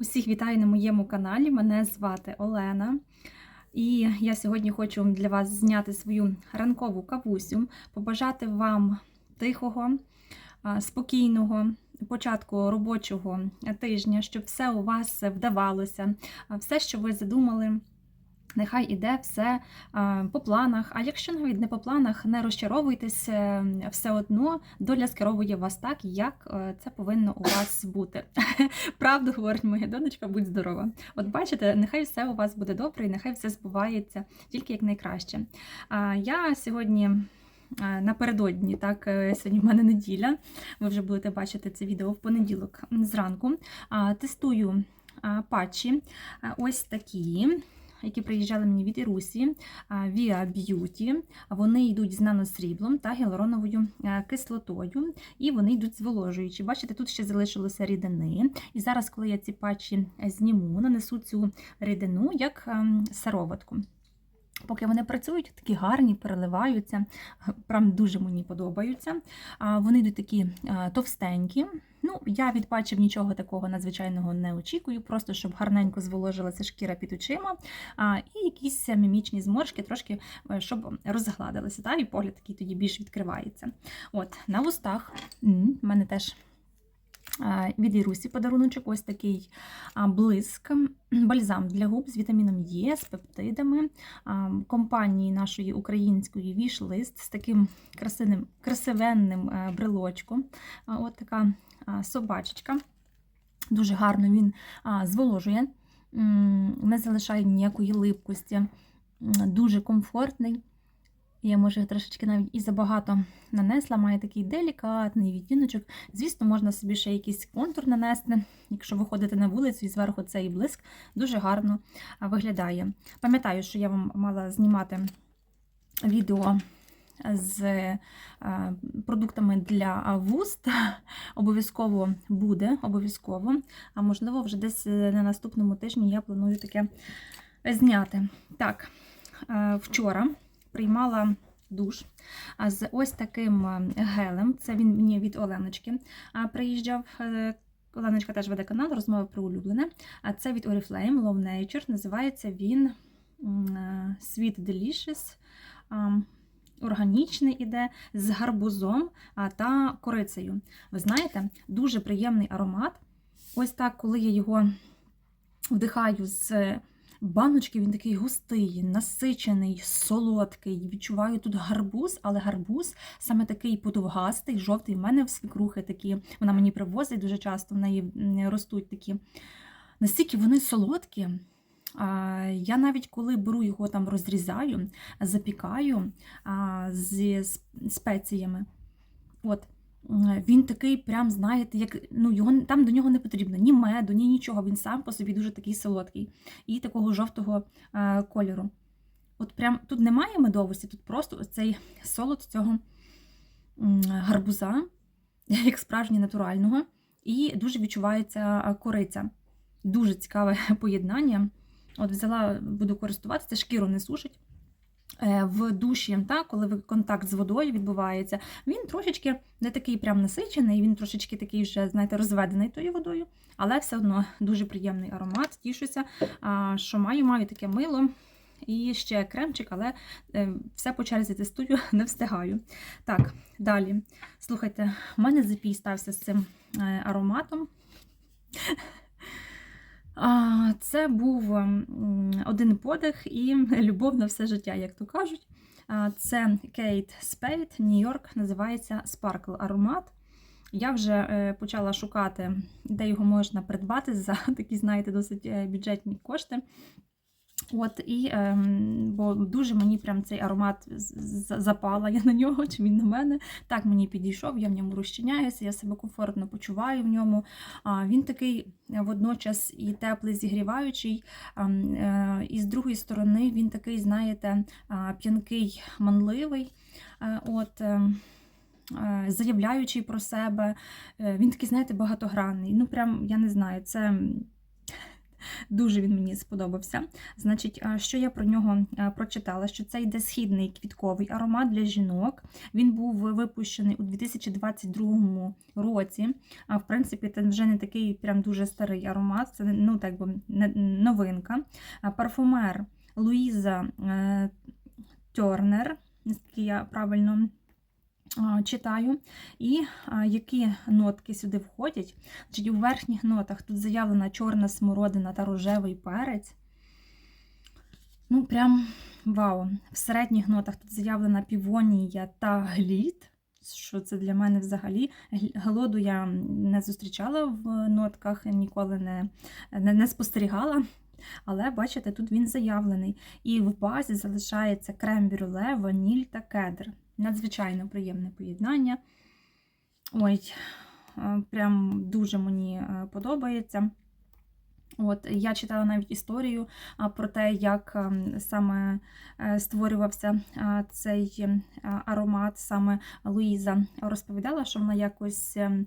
Усіх вітаю на моєму каналі. Мене звати Олена. І я сьогодні хочу для вас зняти свою ранкову кавусю, побажати вам тихого, спокійного початку робочого тижня, щоб все у вас вдавалося, все, що ви задумали. Нехай іде все а, по планах. А якщо навіть не по планах, не розчаровуйтесь, е, все одно доля скеровує вас так, як е, це повинно у вас бути. Правду говорить моя донечка, будь здорова. От бачите, нехай все у вас буде добре, і нехай все збувається тільки як найкраще. Я сьогодні. е, Напередодні, так, е, сьогодні в мене неділя. Ви вже будете бачити це відео в понеділок зранку. Тестую патчі. Ось такі які приїжджали мені від Ірусі, Via Beauty. Вони йдуть з наносріблом та гіалуроновою е, кислотою, і вони йдуть зволожуючі. Бачите, тут ще залишилося рідини. І зараз, коли я ці патчі зніму, нанесу цю рідину як ем, сироватку. Поки вони працюють, такі гарні, переливаються, прям дуже мені подобаються. Вони йдуть такі а, товстенькі. Ну, я від патчів нічого такого надзвичайного не очікую, просто щоб гарненько зволожилася шкіра під очима, і якісь мімічні зморшки, трошки е, щоб розгладилися, і погляд такий тоді більш відкривається. От, на вустах в мене теж. Від Ірусі подаруночок, ось такий блиск, бальзам для губ з вітаміном Е, з пептидами компанії нашої української віш-лист з таким красивим, красивенним е, брелочком. От така собачечка. Дуже гарно він зволожує, не залишає ніякої липкості, дуже комфортний. Я, може, трошечки навіть і забагато нанесла, має такий делікатний відтіночок. Звісно, можна собі ще якийсь контур нанести, якщо виходите на вулицю і зверху цей блиск дуже гарно виглядає. Пам'ятаю, що я вам мала знімати відео з е, продуктами для вуст. Обов'язково буде, обов'язково. А можливо, вже десь е, на наступному тижні я планую таке зняти. Так, е, вчора приймала душ з ось таким е, гелем. Це він мені від Оленочки приїжджав. Е, Оленочка теж веде канал, розмови про улюблене. А це від Oriflame Love Nature. Називається він е, Sweet Delicious. Органічний іде з гарбузом та корицею. Ви знаєте, дуже приємний аромат. Ось так, коли я його вдихаю з баночки, він такий густий, насичений, солодкий. Відчуваю тут гарбуз, але гарбуз саме такий подовгастий, жовтий. У мене в свікрухи такі, вона мені привозить дуже часто, в неї ростуть такі. Настільки вони солодкі. Я навіть коли беру його там розрізаю, запікаю зі спеціями. От, він такий, прям, знаєте, як ну, його, там до нього не потрібно ні меду, ні нічого. Він сам по собі дуже такий солодкий і такого жовтого а, кольору. От прям тут немає медовості, тут просто цей солод цього гарбуза, як справжнього натурального, і дуже відчувається кориця. Дуже цікаве поєднання. От взяла, буду користуватися, шкіру не сушить. Е, В душі, та, коли контакт з водою відбувається, він трошечки не такий прям насичений, він трошечки такий вже, знаєте, розведений тою водою, але все одно дуже приємний аромат. Тішуся, що маю, маю таке мило. І ще кремчик, але е, все по черзі тестую, не встигаю. Так, далі. Слухайте, в мене запій стався з цим е, ароматом. Це був один подих і любов на все життя, як то кажуть. Це Кейт Спейт, Нью-Йорк, називається Sparkle аромат. Я вже е, почала шукати, де його можна придбати за такі, знаєте, досить е, бюджетні кошти. От, і, ем, бо дуже мені прям цей аромат запала я на нього, чи він на мене. Так мені підійшов, я в ньому розчиняюся, я себе комфортно почуваю в ньому. Він такий водночас і теплий, зігріваючий. а, е, І з другої сторони він такий, знаєте, п'янкий, манливий. Е, От, е, е, заявляючий про себе. Він такий, знаєте, багатогранний. Ну, прям, я не знаю, це. Дуже він мені сподобався. Значить, що я про нього прочитала? Що це йде східний квітковий аромат для жінок. Він був випущений у 2022 році. А в принципі, це вже не такий прям дуже старий аромат, це ну, так би новинка. Парфумер Луїза е, Тернер, наскільки я правильно читаю. І які нотки сюди входять? Значить, у верхніх нотах тут заявлена чорна смородина та рожевий перець. Ну, прям вау. В середніх нотах тут заявлена півонія та глід. Що це для мене взагалі? Глоду я не зустрічала в нотках, ніколи не, не, не спостерігала. Але бачите, тут він заявлений. І в базі залишається крем-брюле, ваніль та кедр. Надзвичайно приємне поєднання. Ой, е, прям дуже мені е, подобається. От, я читала навіть історію про те, як ем, саме е, створювався цей ем, аромат. Саме Луїза розповідала, що вона якось ем,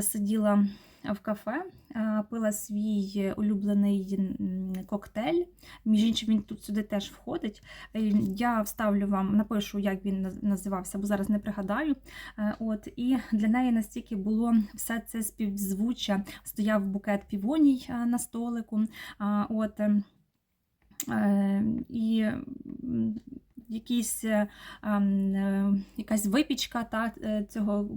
сиділа в кафе, пила свій улюблений коктейль. Між іншим, він тут сюди теж входить. Я вставлю вам, напишу, як він називався, бо зараз не пригадаю. Е, От, і для неї настільки було все це співзвуччя. Стояв букет півоній е, на столику. От, е, е, і м, якісь, е, е, якась випічка та, е, цього,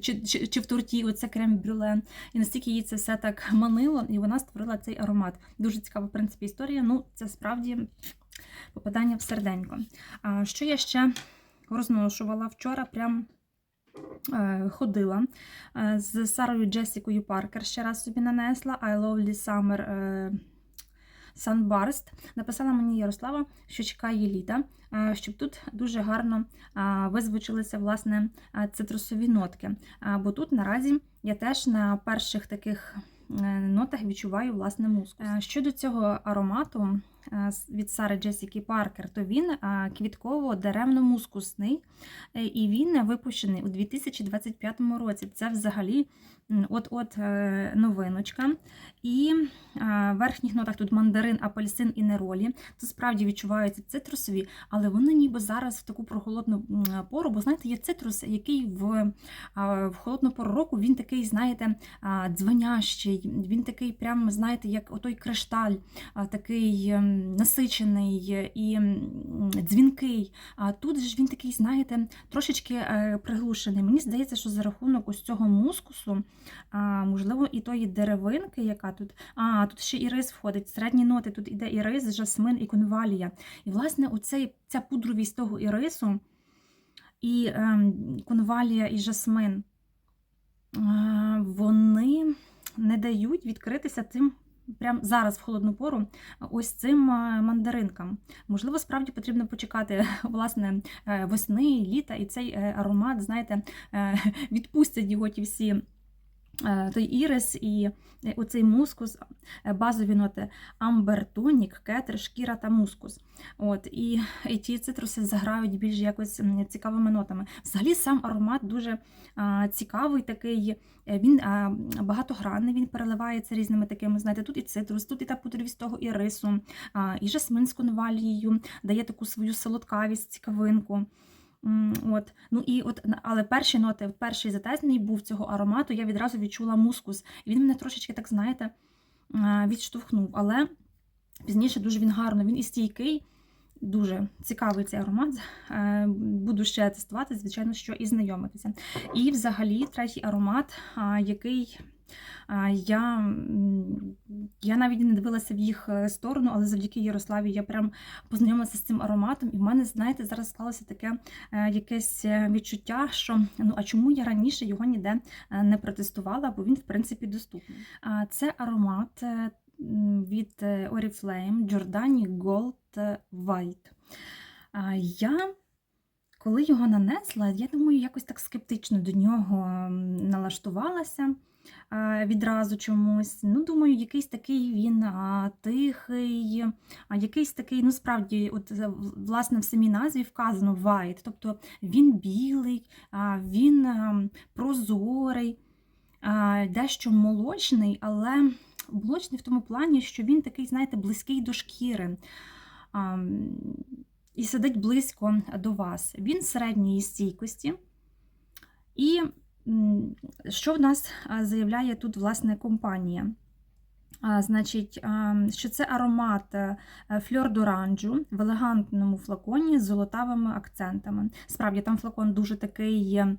чи, чи, чи в торті, оце крем-брюле. І настільки їй це все так манило, і вона створила цей аромат. Дуже цікава, в принципі, історія. Ну, це справді попадання в серденько. А що я ще розношувала вчора? Прям ходила з Сарою Джесікою Паркер ще раз собі нанесла I Lovely Summer Sunburst. Написала мені Ярослава, що чекає літа, щоб тут дуже гарно визвучилися власне цитрусові нотки. Бо тут наразі я теж на перших таких е, нотах відчуваю власне мускус. Е, Щодо цього аромату від Сари Джесіки Паркер, то він е, квітково-деревно-мускусний, е, і він випущений у 2025 році. Це взагалі от-от е, новиночка. І е, в верхніх нотах тут мандарин, апельсин і неролі. Це справді відчуваються цитрусові, але вони ніби зараз в таку прохолодну пору, бо знаєте, є цитрус, який в, е, в холодну пору року він такий, знаєте, дзвонящий, він такий, прям, знаєте, як отой кришталь, такий ем, насичений і дзвінкий. А тут ж він такий, знаєте, трошечки е, приглушений. Мені здається, що за рахунок ось цього мускусу, а, можливо, і тої деревинки, яка тут. А, тут ще і рис входить. Середні ноти тут іде і рис, жасмин і конвалія. І, власне, оцей, ця пудровість того ірису, і ем, конвалія, і жасмин, вони не дають відкритися тим. Прямо зараз в холодну пору ось цим е, мандаринкам. Можливо, справді потрібно почекати власне е, весни, літа, і цей е, аромат, знаєте, відпустять його ті всі. Е, Той ірис і е, оцей мускус, е, базові ноти амбер, тонік, кетр, шкіра та мускус. От, і, і ті цитруси заграють більш якось цікавими нотами. Взагалі сам аромат дуже а, цікавий, такий, він а, багатогранний, він переливається різними такими, знаєте, тут і цитрус, тут і та того і рису, а, і жасмин з конвалією, дає таку свою солодкавість, цікавинку. От. Ну і от, але перші ноти, перший затесний був цього аромату, я відразу відчула мускус. І він мене трошечки, так знаєте, відштовхнув. Але пізніше дуже він гарно, він і стійкий, дуже цікавий цей аромат. Е, Буду ще тестувати, звичайно, що і знайомитися. І взагалі третій аромат, який я, я навіть не дивилася в їх е, сторону, але завдяки Ярославі я прям познайомилася з цим ароматом, і в мене, знаєте, зараз склалося таке е, якесь е, відчуття, що ну а чому я раніше його ніде не протестувала, бо він, в принципі, доступний. Це аромат від Oriflame Giordani Gold White. Я коли його нанесла, я думаю, якось так скептично до нього налаштувалася відразу чомусь. Ну, думаю, якийсь такий він тихий, якийсь такий, ну справді, от е, власне в самій назві вказано white, тобто він білий, він ем, прозорий, дещо молочний, але блочний в тому плані, що він такий, знаєте, близький до шкіри. І сидить близько до вас. Він середньої стійкості. І що в нас заявляє тут власне компанія? Значить, що це аромат е, фльор доранжу в елегантному флаконі з золотавими акцентами. Справді, там флакон дуже такий е,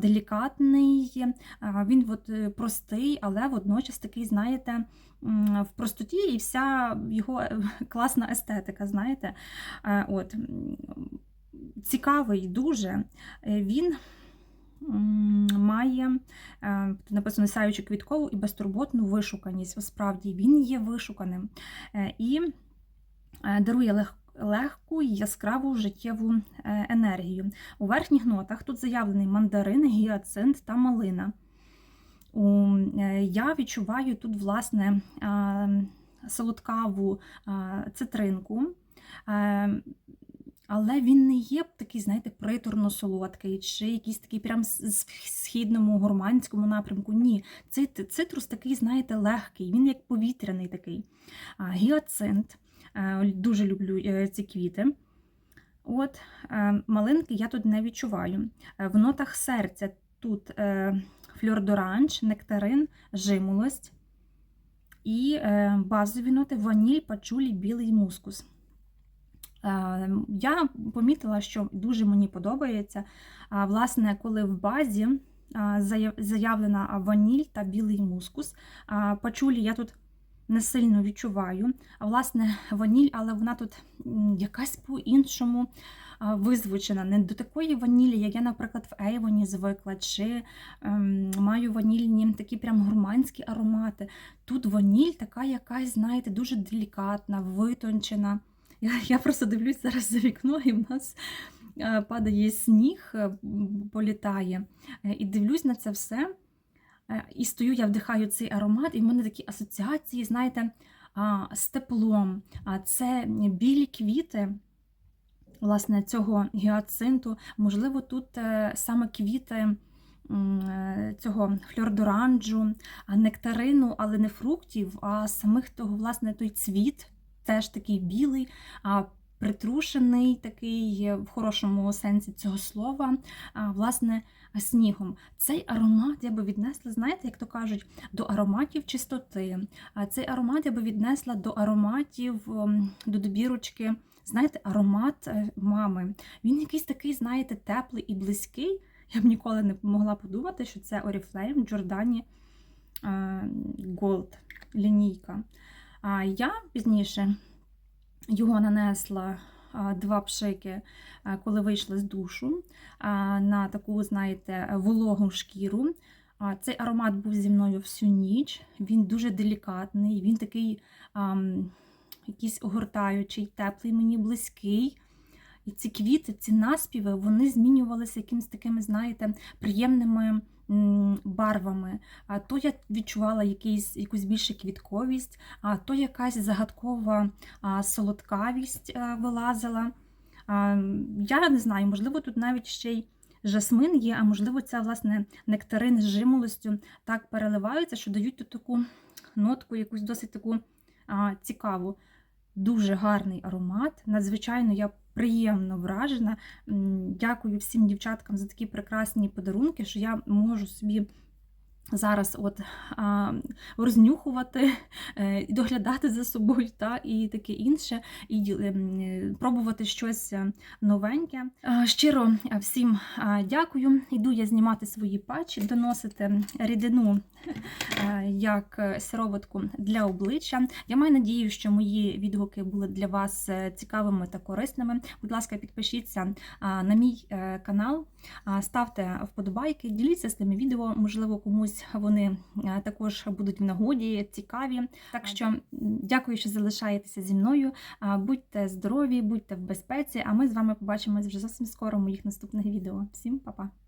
делікатний, він от е, простий, але водночас такий, знаєте, в простоті і вся його е, класна естетика, знаєте. Е, От. Цікавий дуже. Е, Він має е, написано сяючу квіткову і безтурботну вишуканість. Справді він є вишуканим Е, і е, дарує лег- легку і яскраву життєву енергію. У верхніх нотах тут заявлений мандарин, гіацинт та малина. Я відчуваю тут, власне, солодкаву цитринку. Але він не є такий, знаєте, приторно солодкий, чи якийсь такий прям східному гурманському напрямку. Ні, цей цитрус такий, знаєте, легкий, він як повітряний такий. Гіацинт. Е, Дуже люблю е, ці квіти. От, е, малинки я тут не відчуваю. В нотах серця тут фльор-доранж, нектарин, жимолость і базові ноти ваніль, пачулі, білий мускус. Е, Я помітила, що дуже мені подобається. Власне, коли в базі заявлена ваніль та білий мускус. Пачулі я тут не сильно відчуваю. А власне, ваніль, але вона тут якась по-іншому визвучена. Не до такої ванілі, як я, наприклад, в Ейвоні звикла, чи ем, маю ванільні такі прям гурманські аромати. Тут ваніль така якась, знаєте, дуже делікатна, витончена. Я, просто дивлюсь зараз за вікно, і в нас е, падає сніг, е, політає. Е, І дивлюсь на це все. І стою, я вдихаю цей аромат, і в мене такі асоціації, знаєте, з теплом. Це білі квіти. Власне, цього гіацинту, можливо, тут саме квіти цього фльордоранжу, а нектарину, але не фруктів, а самих того, власне, той цвіт, теж такий білий, притрушений, такий в хорошому сенсі цього слова, власне, снігом. Цей аромат я би віднесла, знаєте, як то кажуть, до ароматів чистоти. Цей аромат я би віднесла до ароматів, ем, до добірочки. Знаєте, аромат е, мами. Він якийсь такий, знаєте, теплий і близький. Я б ніколи не могла подумати, що це Oriflame Giordani е, Gold лінійка. А я пізніше його нанесла два пшики, коли вийшла з душу, на таку, знаєте, вологу шкіру. Цей аромат був зі мною всю ніч. Він дуже делікатний, він такий ам, якийсь огортаючий, теплий, мені близький. І ці квіти, ці наспіви, вони змінювалися якимись такими, знаєте, приємними барвами. То я відчувала якийсь, якусь більше квітковість, а то якась загадкова солодкавість а, вилазила. Я не знаю, можливо, тут навіть ще й жасмин є, а можливо, це власне нектарин з жимолостю так переливаються, що дають тут таку нотку, якусь досить таку цікаву. Дуже гарний аромат. Надзвичайно я приємно вражена. Дякую всім дівчаткам за такі прекрасні подарунки, що я можу собі зараз от а, рознюхувати, е, доглядати за собою та і таке інше, і е, пробувати щось е, новеньке. Щиро всім дякую. Йду я знімати свої патчі, доносити рідину як е, сироватку для обличчя. Я маю надію, що мої відгуки були для вас е, цікавими та корисними. Будь ласка, підпишіться на мій е, канал, ставте вподобайки, діліться з тими відео, можливо, комусь вони е, також будуть в нагоді, цікаві. Так що дякую, що залишаєтеся зі мною. Будьте здорові, будьте в безпеці, а ми з вами побачимось вже зовсім скоро в моїх наступних відео. Всім па-па!